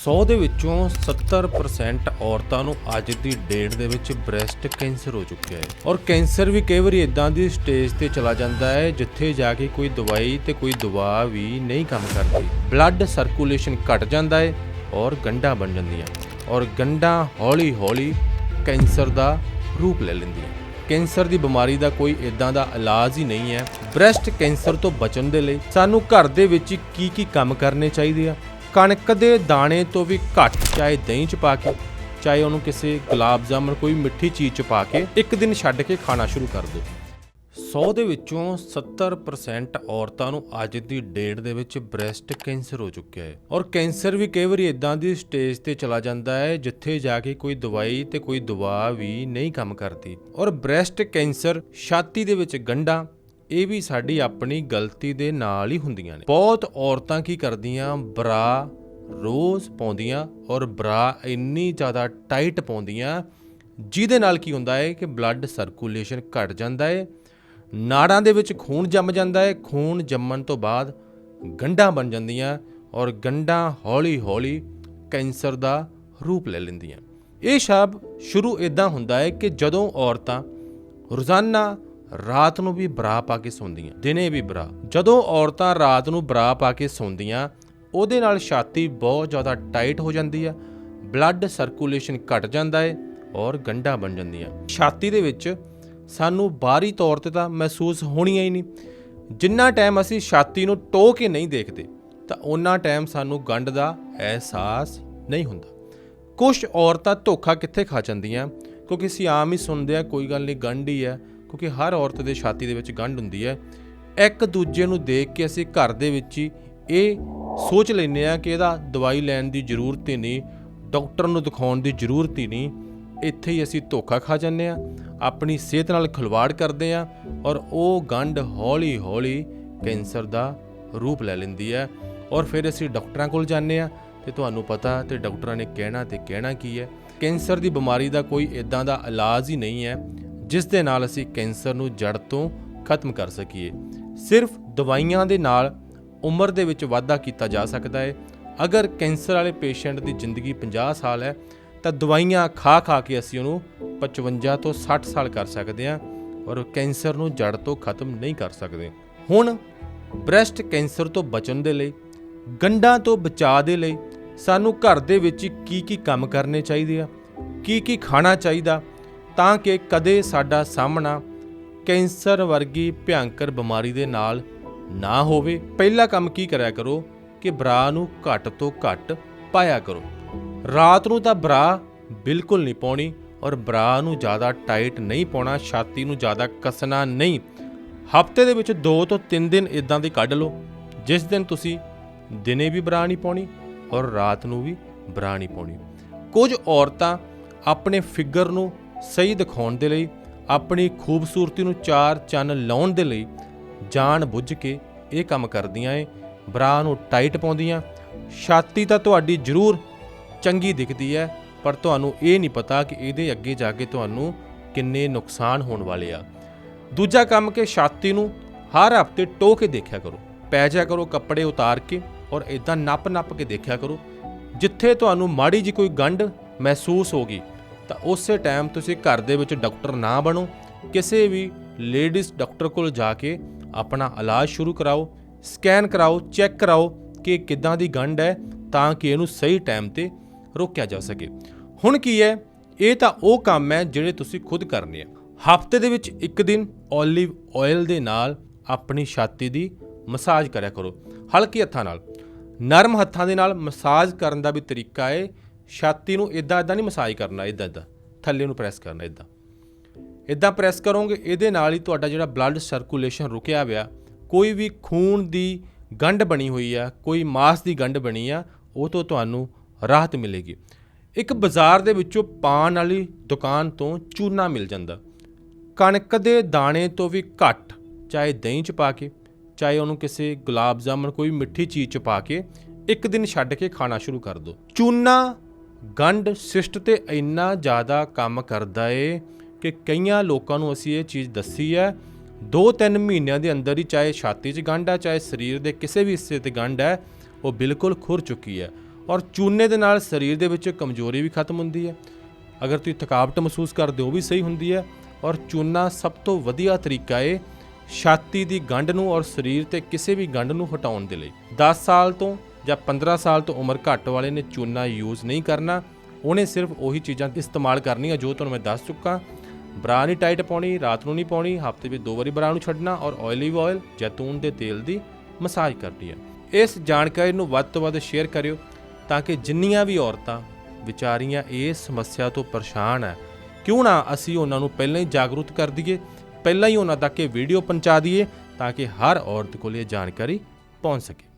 100 ਦੇ ਵਿੱਚੋਂ 70% ਔਰਤਾਂ ਨੂੰ ਅੱਜ ਦੀ ਡੇਟ ਦੇ ਵਿੱਚ ਬ੍ਰੈਸਟ ਕੈਂਸਰ ਹੋ ਚੁੱਕਿਆ ਹੈ। ਔਰ ਕੈਂਸਰ ਵੀ ਕਈ ਵਾਰੀ ਇਦਾਂ ਦੀ ਸਟੇਜ ਤੇ ਚਲਾ ਜਾਂਦਾ ਹੈ, ਜਿੱਥੇ ਜਾ ਕੇ ਕੋਈ ਦਵਾਈ ਤੇ ਕੋਈ ਦਵਾ ਵੀ ਨਹੀਂ ਕੰਮ ਕਰਦੀ। ਬਲੱਡ ਸਰਕੂਲੇਸ਼ਨ ਘਟ ਜਾਂਦਾ ਹੈ ਔਰ ਗੰਢਾਂ ਬਣ ਜਾਂਦੀਆਂ ਔਰ ਗੰਢਾਂ ਹੌਲੀ-ਹੌਲੀ ਕੈਂਸਰ ਦਾ ਰੂਪ ਲੈ ਲੈਂਦੀਆਂ ਕੈਂਸਰ ਦੀ ਬਿਮਾਰੀ ਦਾ ਕੋਈ ਇਦਾਂ ਦਾ ਇਲਾਜ ਹੀ ਨਹੀਂ ਹੈ। ਬ੍ਰੈਸਟ ਕੈਂਸਰ ਤੋਂ ਬਚਣ ਦੇ ਲਈ ਸਾਨੂੰ ਘਰ ਦੇ ਵਿੱਚ ਕੀ ਕੀ ਕੰਮ ਕਰਨੇ ਚਾਹੀਦੇ ਆ? ਕਣਕ ਦੇ ਦਾਣੇ ਤੋਂ ਵੀ ਘੱਟ ਚਾਹੇ ਦਹੀਂ ਚ ਪਾ ਕੇ, ਚਾਹੇ ਉਹਨੂੰ ਕਿਸੇ ਗੁਲਾਬ ਜਾਮਨ, ਕੋਈ ਮਿੱਠੀ ਚੀਜ਼ ਚ ਪਾ ਕੇ ਇੱਕ ਦਿਨ ਛੱਡ ਕੇ ਖਾਣਾ ਸ਼ੁਰੂ ਕਰ ਦਿਓ। 100 ਦੇ ਵਿੱਚੋਂ 70% ਔਰਤਾਂ ਨੂੰ ਅੱਜ ਦੀ ਡੇਟ ਦੇ ਵਿੱਚ ਬ੍ਰੈਸਟ ਕੈਂਸਰ ਹੋ ਚੁੱਕਿਆ ਹੈ। ਔਰ ਕੈਂਸਰ ਵੀ ਕਈ ਵਾਰੀ ਇਦਾਂ ਦੀ ਸਟੇਜ ਤੇ ਚਲਾ ਜਾਂਦਾ ਹੈ, ਜਿੱਥੇ ਜਾ ਕੇ ਕੋਈ ਦਵਾਈ ਤੇ ਕੋਈ ਦਵਾ ਵੀ ਨਹੀਂ ਕੰਮ ਕਰਦੀ। ਔਰ ਬ੍ਰੈਸਟ ਕੈਂਸਰ ਛਾਤੀ ਦੇ ਵਿੱਚ ਗੰਢਾਂ ਇਹ ਵੀ ਸਾਡੀ ਆਪਣੀ ਗਲਤੀ ਦੇ ਨਾਲ ਹੀ ਹੁੰਦੀਆਂ ਨੇ। ਬਹੁਤ ਔਰਤਾਂ ਕੀ ਕਰਦੀਆਂ, ਬਰਾ ਰੋਜ਼ ਪਾਉਂਦੀਆਂ ਔਰ ਬਰਾ ਇੰਨੀ ਜ਼ਿਆਦਾ ਟਾਈਟ ਪਾਉਂਦੀਆਂ, ਜਿਹਦੇ ਨਾਲ ਕੀ ਹੁੰਦਾ ਹੈ ਕਿ ਬਲੱਡ ਸਰਕੂਲੇਸ਼ਨ ਘਟ ਜਾਂਦਾ ਹੈ ਨਾੜਾਂ ਦੇ ਵਿੱਚ ਖੂਨ ਜੰਮ ਜਾਂਦਾ ਹੈ ਖੂਨ ਜੰਮਣ ਤੋਂ ਬਾਅਦ ਗੰਢਾਂ ਬਣ ਜਾਂਦੀਆਂ ਔਰ ਗੰਢਾਂ ਹੌਲੀ-ਹੌਲੀ ਕੈਂਸਰ ਦਾ ਰੂਪ ਲੈ ਲੈਂਦੀਆਂ। ਇਹ ਸ਼ਬਦ ਸ਼ੁਰੂ ਇਦਾਂ ਹੁੰਦਾ ਹੈ ਕਿ ਜਦੋਂ ਔਰਤਾਂ ਰੋਜ਼ਾਨਾ ਰਾਤ ਨੂੰ ਵੀ ਬਰਾ ਪਾ ਕੇ ਸੌਂਦੀਆਂ, ਦਿਨੇ ਵੀ ਬਰਾ ਜਦੋਂ ਔਰਤਾਂ ਰਾਤ ਨੂੰ ਬਰਾ ਪਾ ਕੇ ਸੌਂਦੀਆਂ, ਉਹਦੇ ਨਾਲ ਛਾਤੀ ਬਹੁਤ ਜ਼ਿਆਦਾ ਟਾਈਟ ਹੋ ਜਾਂਦੀ ਆ, ਬਲੱਡ ਸਰਕੂਲੇਸ਼ਨ ਘਟ ਜਾਂਦਾ ਏ ਔਰ ਗੰਢਾਂ ਬਣ ਜਾਂਦੀਆਂ। ਛਾਤੀ ਦੇ ਵਿੱਚ ਸਾਨੂੰ ਬਾਹਰੀ ਤੌਰ ਤੇ ਤਾਂ ਮਹਿਸੂਸ ਹੋਣੀਆਂ ਹੀ ਨਹੀਂ। ਜਿੰਨਾ ਟਾਈਮ ਅਸੀਂ ਛਾਤੀ ਨੂੰ ਟੋ ਕੇ ਨਹੀਂ ਦੇਖਦੇ, ਤਾਂ ਉਹਨਾਂ ਟਾਈਮ ਸਾਨੂੰ ਗੰਢ ਦਾ ਅਹਿਸਾਸ ਨਹੀਂ ਹੁੰਦਾ। ਕੁਝ ਔਰਤਾਂ ਧੋਖਾ ਕਿੱਥੇ ਖਾ ਜਾਂਦੀਆਂ? ਕਿਉਂਕਿ ਅਸੀਂ ਆਮ ਹੀ ਸੁਣਦੇ ਆ, ਕੋਈ ਗੱਲ ਨਹੀਂ, ਗੰਢ ਹੀ ਹੈ ਕਿਉਂਕਿ ਹਰ ਔਰਤ ਦੇ ਛਾਤੀ ਦੇ ਵਿੱਚ ਗੰਢ ਹੁੰਦੀ ਹੈ, ਇੱਕ ਦੂਜੇ ਨੂੰ ਦੇਖ ਕੇ ਅਸੀਂ ਘਰ ਦੇ ਵਿੱਚ ਹੀ ਇਹ ਸੋਚ ਲੈਂਦੇ ਆ ਕਿ ਇਹਦਾ ਦਵਾਈ ਲੈਣ ਦੀ ਜ਼ਰੂਰਤ ਹੀ ਨਹੀਂ, ਡਾਕਟਰ ਨੂੰ ਦਿਖਾਉਣ ਦੀ ਜ਼ਰੂਰਤ ਹੀ ਨਹੀਂ, ਇੱਥੇ ਹੀ ਅਸੀਂ ਧੋਖਾ ਖਾ ਜਾਂਦੇ ਆ ਆਪਣੀ ਸਿਹਤ ਨਾਲ ਖਿਲਵਾੜ ਕਰਦੇ ਆ ਔਰ ਉਹ ਗੰਢ ਹੌਲੀ-ਹੌਲੀ ਕੈਂਸਰ ਦਾ ਰੂਪ ਲੈ ਲੈਂਦੀ ਹੈ ਔਰ ਫਿਰ ਅਸੀਂ ਡਾਕਟਰਾਂ ਕੋਲ ਜਾਂਦੇ ਆ ਤੇ ਤੁਹਾਨੂੰ ਪਤਾ ਤੇ ਡਾਕਟਰਾਂ ਨੇ ਕਹਿਣਾ ਤੇ ਕਹਿਣਾ ਕੀ ਹੈ, ਕੈਂਸਰ ਦੀ ਬਿਮਾਰੀ ਦਾ ਕੋਈ ਇਦਾਂ ਦਾ ਇਲਾਜ ਹੀ ਨਹੀਂ ਹੈ ਜਿਸ ਦੇ ਨਾਲ ਅਸੀਂ ਕੈਂਸਰ ਨੂੰ ਜੜ ਤੋਂ ਖਤਮ ਕਰ ਸਕੀਏ। ਸਿਰਫ ਦਵਾਈਆਂ ਦੇ ਨਾਲ ਉਮਰ ਦੇ ਵਿੱਚ ਵਾਧਾ ਕੀਤਾ ਜਾ ਸਕਦਾ ਹੈ ਅਗਰ ਕੈਂਸਰ ਵਾਲੇ ਪੇਸ਼ੈਂਟ ਦੀ ਜ਼ਿੰਦਗੀ 50 ਸਾਲ ਹੈ, ਤਾਂ ਦਵਾਈਆਂ ਖਾ ਖਾ ਕੇ ਅਸੀਂ ਉਹਨੂੰ 55 ਤੋਂ 60 ਸਾਲ ਕਰ ਸਕਦੇ ਹਾਂ ਔਰ ਕੈਂਸਰ ਨੂੰ ਜੜ ਤੋਂ ਖਤਮ ਨਹੀਂ ਕਰ ਸਕਦੇ। ਹੁਣ ਬ੍ਰੈਸਟ ਕੈਂਸਰ ਤੋਂ ਬਚਣ ਦੇ ਲਈ, ਗੰਢਾਂ ਤੋਂ ਬਚਾਅ ਦੇ ਲਈ ਸਾਨੂੰ ਘਰ ਦੇ ਵਿੱਚ ਕੀ ਕੀ ਕੰਮ ਕਰਨੇ ਚਾਹੀਦੇ ਆ, ਕੀ ਕੀ ਖਾਣਾ ਚਾਹੀਦਾ ਤਾਂ ਕਿ ਕਦੇ ਸਾਡਾ ਸਾਹਮਣਾ ਕੈਂਸਰ ਵਰਗੀ ਭਿਆਨਕ ਬਿਮਾਰੀ ਦੇ ਨਾਲ ਨਾ ਹੋਵੇ। ਪਹਿਲਾ ਕੰਮ ਕੀ ਕਰਿਆ ਕਰੋ ਕਿ ਬਰਾ ਨੂੰ ਘੱਟ ਤੋਂ ਘੱਟ ਪਾਇਆ ਕਰੋ। ਰਾਤ ਨੂੰ ਤਾਂ ਬਰਾ ਬਿਲਕੁਲ ਨਹੀਂ ਪਾਉਣੀ ਔਰ ਬਰਾ ਨੂੰ ਜ਼ਿਆਦਾ ਟਾਈਟ ਨਹੀਂ ਪਾਉਣਾ, ਛਾਤੀ ਨੂੰ ਜ਼ਿਆਦਾ ਕੱਸਣਾ ਨਹੀਂ। ਹਫ਼ਤੇ ਦੇ ਵਿੱਚ 2 ਤੋਂ 3 ਦਿਨ ਇਦਾਂ ਦੇ ਕੱਢ ਲਓ, ਜਿਸ ਦਿਨ ਤੁਸੀਂ ਦਿਨੇ ਵੀ ਬਰਾ ਨਹੀਂ ਪਾਉਣੀ ਔਰ ਰਾਤ ਨੂੰ ਵੀ ਬਰਾ ਨਹੀਂ ਪਾਉਣੀ। ਕੁਝ ਔਰਤਾਂ ਆਪਣੇ ਫਿਗਰ ਨੂੰ ਸਹੀ ਦਿਖਾਉਣ ਦੇ ਲਈ, ਆਪਣੀ ਖੂਬਸੂਰਤੀ ਨੂੰ ਚਾਰ ਚੰਨ ਲਾਉਣ ਦੇ ਲਈ ਜਾਣ ਬੁੱਝ ਕੇ ਇਹ ਕੰਮ ਕਰਦੀਆਂ ਏ, ਬਰਾ ਨੂੰ ਟਾਈਟ ਪਾਉਂਦੀਆਂ। ਛਾਤੀ ਤਾਂ ਤੁਹਾਡੀ ਜ਼ਰੂਰ ਚੰਗੀ ਦਿਖਦੀ ਹੈ ਪਰ ਤੁਹਾਨੂੰ ਇਹ ਨਹੀਂ ਪਤਾ ਕਿ ਇਹਦੇ ਅੱਗੇ ਜਾ ਕੇ ਤੁਹਾਨੂੰ ਕਿੰਨੇ ਨੁਕਸਾਨ ਹੋਣ ਵਾਲੇ ਆ। ਦੂਜਾ ਕੰਮ ਕਿ ਛਾਤੀ ਨੂੰ ਹਰ ਹਫ਼ਤੇ ਟੋ ਕੇ ਦੇਖਿਆ ਕਰੋ, ਪੈ ਜਾ ਕਰੋ ਕੱਪੜੇ ਉਤਾਰ ਕੇ ਔਰ ਇਦਾਂ ਨੱਪ ਨੱਪ ਕੇ ਦੇਖਿਆ ਕਰੋ, ਜਿੱਥੇ ਤੁਹਾਨੂੰ ਮਾੜੀ ਜੀ ਕੋਈ ਗੰਢ ਮਹਿਸੂਸ ਹੋਗੀ ਤਾਂ ਉਸੇ ਟਾਈਮ ਤੁਸੀਂ ਘਰ ਦੇ ਵਿੱਚ ਡਾਕਟਰ ਨਾ ਬਣੋ, ਕਿਸੇ ਵੀ ਲੇਡੀਜ਼ ਡਾਕਟਰ ਕੋਲ ਜਾ ਕੇ ਆਪਣਾ ਇਲਾਜ ਸ਼ੁਰੂ ਕਰਾਓ ਸਕੈਨ ਕਰਾਓ ਚੈੱਕ ਕਰਾਓ ਕਿ ਕਿੱਦਾਂ ਦੀ ਗੰਢ ਹੈ ਤਾਂ ਕਿ ਇਹਨੂੰ ਸਹੀ ਟਾਈਮ ਤੇ ਰੋਕਿਆ ਜਾ ਸਕੇ। ਹੁਣ ਕੀ ਹੈ? ਇਹ ਤਾਂ ਉਹ ਕੰਮ ਹੈ ਜਿਹੜੇ ਤੁਸੀਂ ਖੁਦ ਕਰਨੇ ਆ। ਹਫ਼ਤੇ ਦੇ ਵਿੱਚ ਇੱਕ ਦਿਨ 올ਿਵ ਆਇਲ ਦੇ ਨਾਲ ਆਪਣੀ ਛਾਤੀ ਦੀ ਮਸਾਜ ਕਰਿਆ ਕਰੋ। ਹਲਕੇ ਹੱਥਾਂ ਨਾਲ। ਨਰਮ ਹੱਥਾਂ ਦੇ ਨਾਲ ਮਸਾਜ ਕਰਨ ਦਾ ਵੀ ਤਰੀਕਾ ਹੈ। ਛਾਤੀ ਨੂੰ ਇਦਾਂ ਇਦਾਂ ਨਹੀਂ ਮਸਾਜ ਕਰਨਾ ਇਦਾਂ ਇਦਾਂ ਥੱਲੇ ਨੂੰ ਪ੍ਰੈਸ ਕਰਨਾ ਇਦਾਂ ਇਦਾਂ ਪ੍ਰੈਸ ਕਰੋਗੇ, ਇਹਦੇ ਨਾਲ ਹੀ ਤੁਹਾਡਾ ਜਿਹੜਾ ਬਲੱਡ ਸਰਕੂਲੇਸ਼ਨ ਰੁਕਿਆ ਹੋਇਆ, ਕੋਈ ਵੀ ਖੂਨ ਦੀ ਗੰਢ ਬਣੀ ਹੋਈ ਆ, ਕੋਈ ਮਾਸ ਦੀ ਗੰਢ ਬਣੀ ਆ, ਉਹ ਤੋਂ ਤੁਹਾਨੂੰ ਰਾਹਤ ਮਿਲੇਗੀ। ਇੱਕ ਬਾਜ਼ਾਰ ਦੇ ਵਿੱਚੋਂ ਪਾਨ ਵਾਲੀ ਦੁਕਾਨ ਤੋਂ ਚੂਨਾ ਮਿਲ ਜਾਂਦਾ। ਕਣਕ ਦੇ ਦਾਣੇ ਤੋਂ ਵੀ ਘੱਟ, ਚਾਹੇ ਦਹੀਂ ਚ ਪਾ ਕੇ, ਚਾਹੇ ਉਹਨੂੰ ਕਿਸੇ ਗੁਲਾਬ ਜਾਮਨ ਕੋਈ ਮਿੱਠੀ ਚੀਜ਼ ਚ ਪਾ ਕੇ, ਇੱਕ ਦਿਨ ਛੱਡ ਕੇ ਖਾਣਾ ਸ਼ੁਰੂ ਕਰ ਦਿਓ। ਚੂਨਾ ਗੰਢ ਸਿਸਟ ਤੇ ਇੰਨਾ ਜ਼ਿਆਦਾ ਕੰਮ ਕਰਦਾ ਏ ਕਿ ਕਈਆਂ ਲੋਕਾਂ ਨੂੰ ਅਸੀਂ ਇਹ ਚੀਜ਼ ਦੱਸੀ ਹੈ। 2-3 ਮਹੀਨਿਆਂ ਦੇ ਅੰਦਰ ਹੀ ਚਾਹੇ ਛਾਤੀ 'ਚ ਗੰਢ ਹੈ ਚਾਹੇ ਸਰੀਰ ਦੇ ਕਿਸੇ ਵੀ ਹਿੱਸੇ ਤੇ ਗੰਢ ਹੈ ਉਹ ਬਿਲਕੁਲ ਖੁਰ ਚੁੱਕੀ ਹੈ। ਔਰ ਚੂਨੇ ਦੇ ਨਾਲ ਸਰੀਰ ਦੇ ਵਿੱਚ ਕਮਜ਼ੋਰੀ ਵੀ ਖਤਮ ਹੁੰਦੀ ਹੈ। ਅਗਰ ਤੁਸੀਂ ਥਕਾਵਟ ਮਹਿਸੂਸ ਕਰਦੇ ਹੋ, ਉਹ ਵੀ ਸਹੀ ਹੁੰਦੀ ਹੈ। ਔਰ ਚੂਨਾ ਸਭ ਤੋਂ ਵਧੀਆ ਤਰੀਕਾ ਹੈ ਛਾਤੀ ਦੀ ਗੰਢ ਨੂੰ ਔਰ ਸਰੀਰ ਤੇ ਕਿਸੇ ਵੀ ਗੰਢ ਨੂੰ ਹਟਾਉਣ ਦੇ ਲਈ। 10 ਸਾਲ ਤੋਂ ਜਾਂ 15 ਸਾਲ ਤੋਂ ਉਮਰ ਘੱਟ ਵਾਲੇ ਨੇ ਚੂਨਾ ਯੂਜ਼ ਨਹੀਂ ਕਰਨਾ, ਉਹਨੇ ਸਿਰਫ ਉਹੀ ਚੀਜ਼ਾਂ ਇਸਤੇਮਾਲ ਕਰਨੀਆਂ ਜੋ ਤੁਹਾਨੂੰ ਮੈਂ ਦੱਸ ਚੁੱਕਾ। ਬਰਾ ਨਹੀਂ ਟਾਈਟ ਪਾਉਣੀ, ਰਾਤ ਨੂੰ ਨਹੀਂ ਪਾਉਣੀ, ਹਫ਼ਤੇ ਵਿੱਚ ਦੋ ਵਾਰੀ ਬਰਾ ਨੂੰ ਛੱਡਣਾ ਔਰ ਆਇਲਿਵ ਆਇਲ ਜੈਤੂਨ ਦੇ ਤੇਲ ਦੀ ਮਸਾਜ ਕਰਨੀ ਹੈ। ਇਸ ਜਾਣਕਾਰੀ ਨੂੰ ਵੱਧ ਤੋਂ ਵੱਧ ਸ਼ੇਅਰ ਕਰਿਓ ਤਾਂ ਕਿ ਜਿੰਨੀਆਂ ਵੀ ਔਰਤਾਂ ਵਿਚਾਰੀਆਂ ਇਸ ਸਮੱਸਿਆ ਤੋਂ ਪਰੇਸ਼ਾਨ ਹੈ, ਕਿਉਂ ਨਾ ਅਸੀਂ ਉਹਨਾਂ ਨੂੰ ਪਹਿਲਾਂ ਹੀ ਜਾਗਰੂਕ ਕਰ ਦਈਏ, ਪਹਿਲਾਂ ਹੀ ਉਹਨਾਂ ਤੱਕ ਇਹ ਵੀਡੀਓ ਪਹੁੰਚਾ ਦਈਏ ਤਾਂ ਕਿ ਹਰ ਔਰਤ ਕੋਲ ਇਹ ਜਾਣਕਾਰੀ ਪਹੁੰਚ ਸਕੇ।